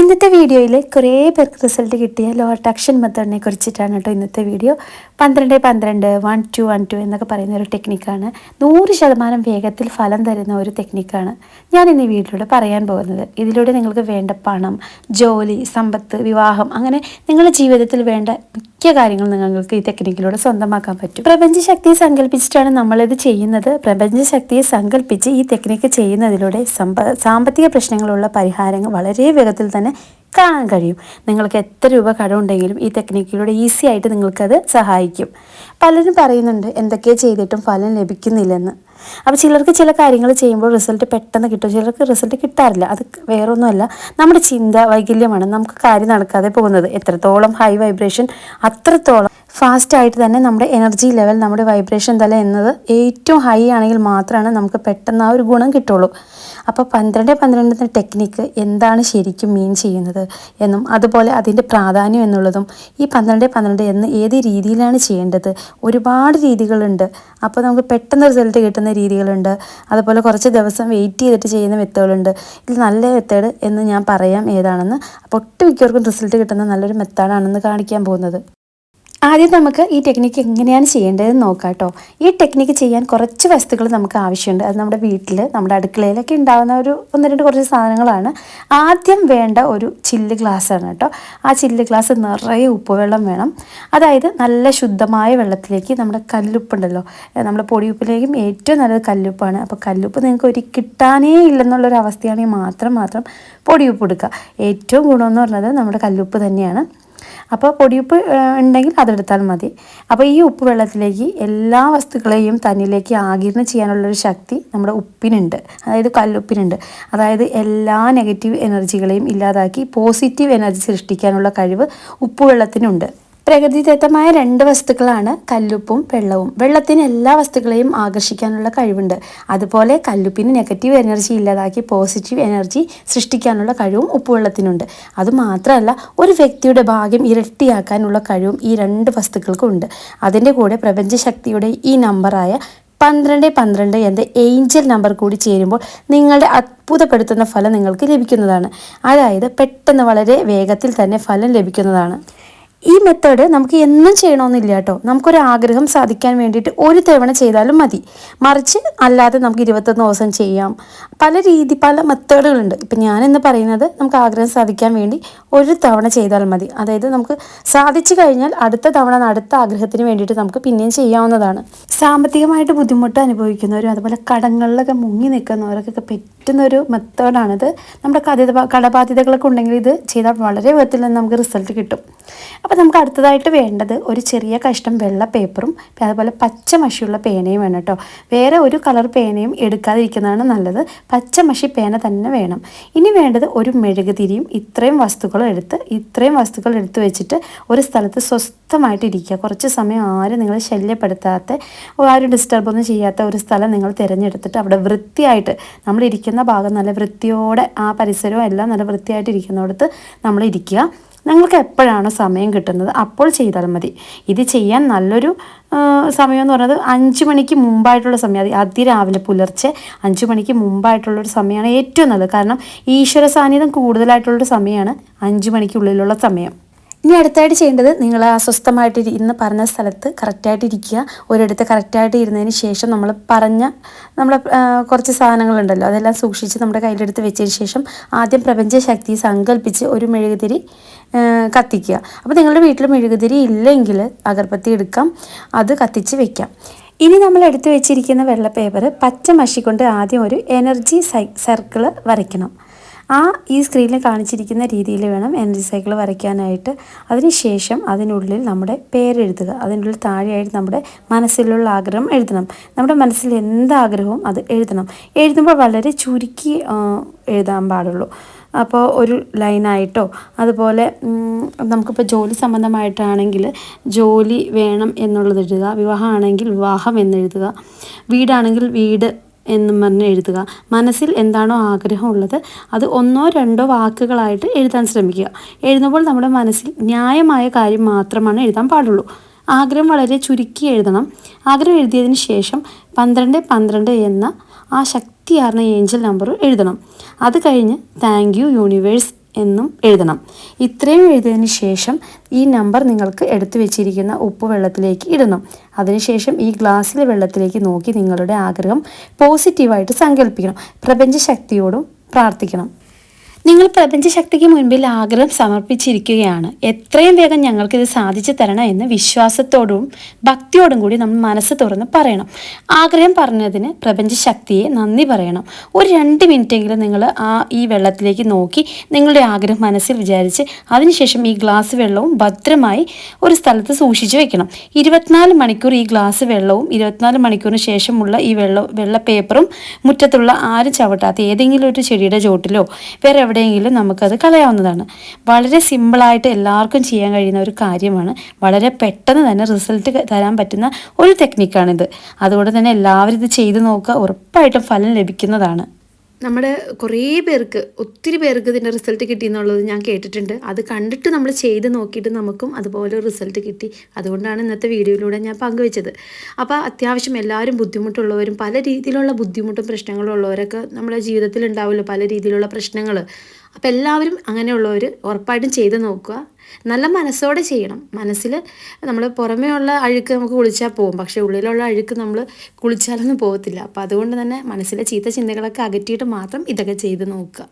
ഇന്നത്തെ വീഡിയോയിൽ കുറേ പേർക്ക് റിസൾട്ട് കിട്ടിയ ലോ അട്രാക്ഷൻ മെത്തേഡിനെ കുറിച്ചിട്ടാണ് കേട്ടോ ഇന്നത്തെ വീഡിയോ. പന്ത്രണ്ട് പന്ത്രണ്ട് വൺ ടു വൺ ടു എന്നൊക്കെ പറയുന്ന ഒരു ടെക്നിക്കാണ് നൂറ് ശതമാനം വേഗത്തിൽ ഫലം തരുന്ന ഒരു ടെക്നിക്കാണ് ഞാൻ ഇന്ന് വീഡിയോയിലൂടെ പറയാൻ പോകുന്നത്. ഇതിലൂടെ നിങ്ങൾക്ക് വേണ്ട പണം ജോലി സമ്പത്ത് വിവാഹം അങ്ങനെ നിങ്ങളുടെ ജീവിതത്തിൽ വേണ്ട മിക്ക കാര്യങ്ങൾ നിങ്ങൾക്ക് ഈ ടെക്നിക്കിലൂടെ സ്വന്തമാക്കാൻ പറ്റും. പ്രപഞ്ചശക്തിയെ സങ്കല്പിച്ചിട്ടാണ് നമ്മളിത് ചെയ്യുന്നത്. പ്രപഞ്ചശക്തിയെ സങ്കല്പിച്ച് ഈ ടെക്നിക്ക് ചെയ്യുന്നതിലൂടെ സമ്പ സാമ്പത്തിക പ്രശ്നങ്ങളുള്ള പരിഹാരങ്ങൾ വളരെ വേഗത്തിൽ തന്നെ കാണാൻ കഴിയും. നിങ്ങൾക്ക് എത്ര രൂപ കടമുണ്ടെങ്കിലും ഈ ടെക്നിക്കിലൂടെ ഈസി ആയിട്ട് നിങ്ങൾക്കത് സഹായിക്കും. പലരും പറയുന്നുണ്ട് എന്തൊക്കെ ചെയ്തിട്ടും ഫലം ലഭിക്കുന്നില്ലെന്ന്. അപ്പോൾ ചിലർക്ക് ചില കാര്യങ്ങൾ ചെയ്യുമ്പോൾ റിസൾട്ട് പെട്ടെന്ന് കിട്ടും. ചിലർക്ക് റിസൾട്ട് കിട്ടാറില്ല. അത് വേറൊന്നുമല്ല. നമ്മുടെ ചിന്ത വൈകല്യമാണ്. നമുക്ക് കാര്യം നടക്കാതെ പോകുന്നത്. എത്രത്തോളം ഹൈ വൈബ്രേഷൻ അത്രത്തോളം ഫാസ്റ്റ് ആയിട്ട് തന്നെ നമ്മുടെ എനർജി ലെവൽ നമ്മുടെ വൈബ്രേഷൻ തല എന്നത് ഏറ്റവും ഹൈ ആണെങ്കിൽ മാത്രമാണ് നമുക്ക് പെട്ടെന്ന് ആ ഒരു ഗുണം കിട്ടുള്ളൂ. അപ്പോൾ പന്ത്രണ്ട് പന്ത്രണ്ടിന്റെ ടെക്നിക്ക് എന്താണ് ശരിക്കും മീൻ ചെയ്യുന്നത് എന്നും അതുപോലെ അതിന്റെ പ്രാധാന്യം എന്നുള്ളതും ഈ പന്ത്രണ്ട് പന്ത്രണ്ട് എന്ന് ഏത് രീതിയിലാണ് ചെയ്യേണ്ടത്? ഒരുപാട് രീതികളുണ്ട്. അപ്പോൾ നമുക്ക് പെട്ടെന്ന് റിസൾട്ട് കിട്ടുന്ന രീതികളുണ്ട്. അതുപോലെ കുറച്ച് ദിവസം വെയിറ്റ് ചെയ്തിട്ട് ചെയ്യുന്ന മെത്തേഡുണ്ട് ഇതിൽ നല്ല മെത്തേഡ് എന്ന് ഞാൻ പറയാം ഏതാണെന്ന്. അപ്പോൾ ഒട്ടുമിക്കവർക്കും റിസൾട്ട് കിട്ടുന്ന നല്ലൊരു മെത്തേഡാണെന്ന് കാണിക്കാൻ പോകുന്നത്. ആദ്യം നമുക്ക് ഈ ടെക്നിക്ക് എങ്ങനെയാണ് ചെയ്യേണ്ടതെന്ന് നോക്കാം കേട്ടോ. ഈ ടെക്നിക്ക് ചെയ്യാൻ കുറച്ച് വസ്തുക്കൾ നമുക്ക് ആവശ്യമുണ്ട്. അത് നമ്മുടെ വീട്ടിൽ നമ്മുടെ അടുക്കളയിലൊക്കെ ഉണ്ടാകുന്ന ഒരു ഒന്ന് രണ്ട് കുറച്ച് സാധനങ്ങളാണ്. ആദ്യം വേണ്ട ഒരു ചില്ല് ഗ്ലാസ്സാണ് കേട്ടോ. ആ ചില്ല് ഗ്ലാസ് നിറയെ ഉപ്പുവെള്ളം വേണം. അതായത് നല്ല ശുദ്ധമായ വെള്ളത്തിലേക്ക് നമ്മുടെ കല്ലുപ്പുണ്ടല്ലോ നമ്മുടെ പൊടിയുപ്പിലേക്കും ഏറ്റവും നല്ലത് കല്ലുപ്പാണ്. അപ്പോൾ കല്ലുപ്പ് നിങ്ങൾക്ക് ഒരു കിട്ടാനേ ഇല്ലെന്നുള്ളൊരു അവസ്ഥയാണെങ്കിൽ മാത്രം മാത്രം പൊടിയുപ്പ് എടുക്കുക ഏറ്റവും ഗുണമെന്ന് പറഞ്ഞത് നമ്മുടെ കല്ലുപ്പ് തന്നെയാണ്. അപ്പോൾ പൊടിയുപ്പ് ഉണ്ടെങ്കിൽ അതെടുത്താൽ മതി. അപ്പോൾ ഈ ഉപ്പ് വെള്ളത്തിലേക്ക് എല്ലാ വസ്തുക്കളെയും തന്നിലേക്ക് ആകിരണം ചെയ്യാനുള്ളൊരു ശക്തി നമ്മുടെ ഉപ്പിനുണ്ട്. അതായത് കല്ലുപ്പിനുണ്ട്. അതായത് എല്ലാ നെഗറ്റീവ് എനർജികളെയും ഇല്ലാതാക്കി പോസിറ്റീവ് എനർജി സൃഷ്ടിക്കാനുള്ള കഴിവ് ഉപ്പുവെള്ളത്തിനുണ്ട് പ്രകൃതിദത്തമായ രണ്ട് വസ്തുക്കളാണ് കല്ലുപ്പും വെള്ളവും. വെള്ളത്തിന് എല്ലാ വസ്തുക്കളെയും ആകർഷിക്കാനുള്ള കഴിവുണ്ട്. അതുപോലെ കല്ലുപ്പിന് നെഗറ്റീവ് എനർജി ഇല്ലാതാക്കി പോസിറ്റീവ് എനർജി സൃഷ്ടിക്കാനുള്ള കഴിവും ഉപ്പുവെള്ളത്തിനുണ്ട്. അതുമാത്രമല്ല ഒരു വ്യക്തിയുടെ ഭാഗ്യം ഇരട്ടിയാക്കാനുള്ള കഴിവും ഈ രണ്ട് വസ്തുക്കൾക്കും ഉണ്ട്. അതിന്റെ കൂടെ പ്രപഞ്ചശക്തിയുടെ ഈ നമ്പറായ പന്ത്രണ്ട് പന്ത്രണ്ട് എന്ന ഏഞ്ചൽ നമ്പർ കൂടി ചേരുമ്പോൾ നിങ്ങളുടെ അത്ഭുതപ്പെടുത്തുന്ന ഫലം നിങ്ങൾക്ക് ലഭിക്കുന്നതാണ്. അതായത് പെട്ടെന്ന് വളരെ വേഗത്തിൽ തന്നെ ഫലം ലഭിക്കുന്നതാണ്. ഈ മെത്തേഡ് നമുക്ക് എന്നും ചെയ്യണമെന്നില്ല കേട്ടോ. നമുക്കൊരു ആഗ്രഹം സാധിക്കാൻ വേണ്ടിയിട്ട് ഒരു തവണ ചെയ്താലും മതി. മറിച്ച് അല്ലാതെ നമുക്ക് ഇരുപത്തൊന്ന് ദിവസം ചെയ്യാം. പല രീതി പല മെത്തേഡുകളുണ്ട് ഇപ്പം ഞാനെന്ന് പറയുന്നത് നമുക്ക് ആഗ്രഹം സാധിക്കാൻ വേണ്ടി ഒരു തവണ ചെയ്താൽ മതി. അതായത് നമുക്ക് സാധിച്ചു കഴിഞ്ഞാൽ അടുത്ത തവണ അടുത്ത ആഗ്രഹത്തിന് വേണ്ടിയിട്ട് നമുക്ക് പിന്നെയും ചെയ്യാവുന്നതാണ്. സാമ്പത്തികമായിട്ട് ബുദ്ധിമുട്ട് അനുഭവിക്കുന്നവരും അതുപോലെ കടങ്ങളിലൊക്കെ മുങ്ങി നിൽക്കുന്നവർക്കൊക്കെ പറ്റുന്ന ഒരു മെത്തേഡാണിത്. നമ്മുടെ കഥ കടബാധ്യതകളൊക്കെ ഉണ്ടെങ്കിൽ ഇത് ചെയ്താൽ വളരെ വേഗത്തിൽ നിന്ന് നമുക്ക് റിസൾട്ട് കിട്ടും. അപ്പോൾ നമുക്ക് അടുത്തതായിട്ട് വേണ്ടത് ഒരു ചെറിയ കഷ്ണം വെള്ള പേപ്പറും അതുപോലെ പച്ച മഷിയുള്ള പേനയും വേണം കേട്ടോ. വേറെ ഒരു കളർ പേനയും എടുക്കാതിരിക്കുന്നതാണ് നല്ലത്. പച്ച മഷി പേന തന്നെ വേണം. ഇനി വേണ്ടത് ഒരു മെഴുകുതിരിയും ഇത്രയും വസ്തുക്കളും എടുത്ത് ഇത്രയും വസ്തുക്കൾ എടുത്തു വെച്ചിട്ട് ഒരു സ്ഥലത്ത് സ്വസ്ഥമായിട്ട് ഇരിക്കുക. കുറച്ച് സമയം ആരും നിങ്ങൾ ശല്യപ്പെടുത്താത്ത ആരും ഡിസ്റ്റർബ് ഒന്നും ചെയ്യാത്ത ഒരു സ്ഥലം നിങ്ങൾ തിരഞ്ഞെടുത്തിട്ട് അവിടെ വൃത്തിയായിട്ട് നമ്മൾ ഇരിക്കുന്ന ഭാഗം നല്ല വൃത്തിയോടെ ആ പരിസരവും എല്ലാം നല്ല വൃത്തിയായിട്ട് ഇരിക്കുന്നിടത്ത് നമ്മൾ ഇരിക്കുക. നിങ്ങൾക്ക് എപ്പോഴാണ് സമയം കിട്ടുന്നത് അപ്പോൾ ചെയ്താൽ മതി. ഇത് ചെയ്യാൻ നല്ലൊരു സമയം എന്ന് പറയുന്നത് അഞ്ച് മണിക്ക് മുമ്പായിട്ടുള്ള സമയം. അത് അതിരാവിലെ പുലർച്ചെ അഞ്ച് മണിക്ക് മുമ്പായിട്ടുള്ളൊരു സമയമാണ് ഏറ്റവും നല്ലത്. കാരണം ഈശ്വര സാന്നിധ്യം കൂടുതലായിട്ടുള്ളൊരു സമയമാണ് അഞ്ച് മണിക്കുള്ളിലുള്ള സമയം. ഇനി അടുത്തായിട്ട് ചെയ്യേണ്ടത് നിങ്ങൾ അസ്വസ്ഥമായിട്ട് ഇന്ന് പറഞ്ഞ സ്ഥലത്ത് കറക്റ്റായിട്ട് ഇരിക്കുക ഒരിടത്ത് കറക്റ്റായിട്ട് ഇരുന്നതിന് ശേഷം നമ്മൾ പറഞ്ഞ നമ്മൾ കുറച്ച് സാധനങ്ങളുണ്ടല്ലോ അതെല്ലാം സൂക്ഷിച്ച് നമ്മുടെ കയ്യിലെടുത്ത് വെച്ചതിന് ശേഷം ആദ്യം പ്രപഞ്ച ശക്തി സങ്കല്പിച്ച് ഒരു മെഴുകുതിരി കത്തിക്കുക. അപ്പോൾ നിങ്ങളുടെ വീട്ടിൽ മെഴുകുതിരി ഇല്ലെങ്കിൽ അഗർബത്തി എടുക്കാം അത് കത്തിച്ച് വെക്കാം. ഇനി നമ്മൾ എടുത്തു വെച്ചിരിക്കുന്ന വെള്ള പേപ്പർ പച്ച മഷി കൊണ്ട് ആദ്യം ഒരു എനർജി സൈ സർക്കിൾ വരയ്ക്കണം. ആ ഈ സ്ക്രീനിൽ കാണിച്ചിരിക്കുന്ന രീതിയിൽ വേണം എനർജി സൈക്കിൾ വരയ്ക്കാനായിട്ട്. അതിനുശേഷം അതിനുള്ളിൽ നമ്മുടെ പേരെഴുതുക അതിനുള്ളിൽ താഴെയായിട്ട് നമ്മുടെ മനസ്സിലുള്ള ആഗ്രഹം എഴുതണം. നമ്മുടെ മനസ്സിൽ എന്താഗ്രഹവും അത് എഴുതണം. എഴുതുമ്പോൾ വളരെ ചുരുക്കി എഴുതാൻ പാടുള്ളൂ. അപ്പോൾ ഒരു ലൈനായിട്ടോ അതുപോലെ നമുക്കിപ്പോൾ ജോലി സംബന്ധമായിട്ടാണെങ്കിൽ ജോലി വേണം എന്നുള്ളത് എഴുതുക. വിവാഹമാണെങ്കിൽ വിവാഹം എന്നെഴുതുക. വീടാണെങ്കിൽ വീട് എന്നും പറഞ്ഞ് എഴുതുക. മനസ്സിൽ എന്താണോ ആഗ്രഹമുള്ളത് അത് ഒന്നോ രണ്ടോ വാക്കുകളായിട്ട് എഴുതാൻ ശ്രമിക്കുക. എഴുതുമ്പോൾ നമ്മുടെ മനസ്സിൽ ന്യായമായ കാര്യം മാത്രമാണ് എഴുതാൻ പാടുള്ളൂ. ആഗ്രഹം വളരെ ചുരുക്കി എഴുതണം. ആഗ്രഹം എഴുതിയതിന് ശേഷം പന്ത്രണ്ട് പന്ത്രണ്ട് എന്ന ആ ശക്തിയാർന്ന ഏഞ്ചൽ നമ്പർ എഴുതണം. അത് കഴിഞ്ഞ് താങ്ക് യു യൂണിവേഴ്സ് എന്നും എഴുതണം. ഇത്രയും എഴുതിയതിന് ശേഷം ഈ നമ്പർ നിങ്ങൾക്ക് എടുത്തു വെച്ചിരിക്കുന്ന ഉപ്പ് വെള്ളത്തിലേക്ക് ഇടണം അതിനുശേഷം ഈ ഗ്ലാസ്സിലെ വെള്ളത്തിലേക്ക് നോക്കി നിങ്ങളുടെ ആഗ്രഹം പോസിറ്റീവായിട്ട് സങ്കല്പിക്കണം പ്രപഞ്ചശക്തിയോടും പ്രാർത്ഥിക്കണം. നിങ്ങൾ പ്രപഞ്ചശക്തിക്ക് മുൻപിൽ ആഗ്രഹം സമർപ്പിച്ചിരിക്കുകയാണ്. എത്രയും വേഗം ഞങ്ങൾക്കിത് സാധിച്ചു തരണം എന്ന് വിശ്വാസത്തോടും ഭക്തിയോടും കൂടി നമ്മൾ മനസ്സ് തുറന്ന് പറയണം. ആഗ്രഹം പറഞ്ഞതിന് പ്രപഞ്ചശക്തിയെ നന്ദി പറയണം. ഒരു രണ്ട് മിനിറ്റെങ്കിലും നിങ്ങൾ ആ ഈ വെള്ളത്തിലേക്ക് നോക്കി നിങ്ങളുടെ ആഗ്രഹം മനസ്സിൽ വിചാരിച്ച് അതിനുശേഷം ഈ ഗ്ലാസ് വെള്ളവും ഭദ്രമായി ഒരു സ്ഥലത്ത് സൂക്ഷിച്ചു വെക്കണം. ഇരുപത്തിനാല് മണിക്കൂർ ഈ ഗ്ലാസ് വെള്ളവും ഇരുപത്തിനാല് മണിക്കൂറിന് ശേഷമുള്ള ഈ വെള്ളം വെള്ള പേപ്പറും മുറ്റത്തുള്ള ആരും ചവിട്ടാത്ത ഏതെങ്കിലും ഒരു ചെടിയുടെ ചോട്ടിലോ വേറെ എവിടെയെങ്കിലും നമുക്കത് കളയാവുന്നതാണ്. വളരെ സിമ്പിളായിട്ട് എല്ലാവർക്കും ചെയ്യാൻ കഴിയുന്ന ഒരു കാര്യമാണ്. വളരെ പെട്ടെന്ന് തന്നെ റിസൾട്ട് തരാൻ പറ്റുന്ന ഒരു ടെക്നിക്കാണിത്. അതുകൊണ്ട് തന്നെ എല്ലാവരും ഇത് ചെയ്തു നോക്കുക. ഉറപ്പായിട്ടും ഫലം ലഭിക്കുന്നതാണ്. നമ്മുടെ കുറേ പേർക്ക് ഒത്തിരി പേർക്ക് ഇതിന്റെ റിസൾട്ട് കിട്ടി എന്നുള്ളത് ഞാൻ കേട്ടിട്ടുണ്ട്. അത് കണ്ടിട്ട് നമ്മൾ ചെയ്ത് നോക്കിയിട്ട് നമുക്കും അതുപോലെ റിസൾട്ട് കിട്ടി. അതുകൊണ്ടാണ് ഇന്നത്തെ വീഡിയോയിലൂടെ ഞാൻ പങ്കുവെച്ചത്. അപ്പോൾ അത്യാവശ്യം എല്ലാവരും ബുദ്ധിമുട്ടുള്ളവരും പല രീതിയിലുള്ള ബുദ്ധിമുട്ടും പ്രശ്നങ്ങളും ഉള്ളവരൊക്കെ നമ്മുടെ ജീവിതത്തിൽ ഉണ്ടാവുമല്ലോ പല രീതിയിലുള്ള പ്രശ്നങ്ങൾ. അപ്പോൾ എല്ലാവരും അങ്ങനെയുള്ളവർ ഉറപ്പായിട്ടും ചെയ്ത് നോക്കുക. നല്ല മനസ്സോടെ ചെയ്യണം. മനസ്സിൽ നമ്മൾ പുറമേ ഉള്ള അഴുക്ക് നമുക്ക് കുളിച്ചാൽ പോകും പക്ഷേ ഉള്ളിലുള്ള അഴുക്ക് നമ്മൾ കുളിച്ചാലൊന്നും പോകത്തില്ല അപ്പോൾ അതുകൊണ്ട് തന്നെ മനസ്സിലെ ചീത്ത ചിന്തകളൊക്കെ അകറ്റിയിട്ട് മാത്രം ഇതൊക്കെ ചെയ്ത് നോക്കുക.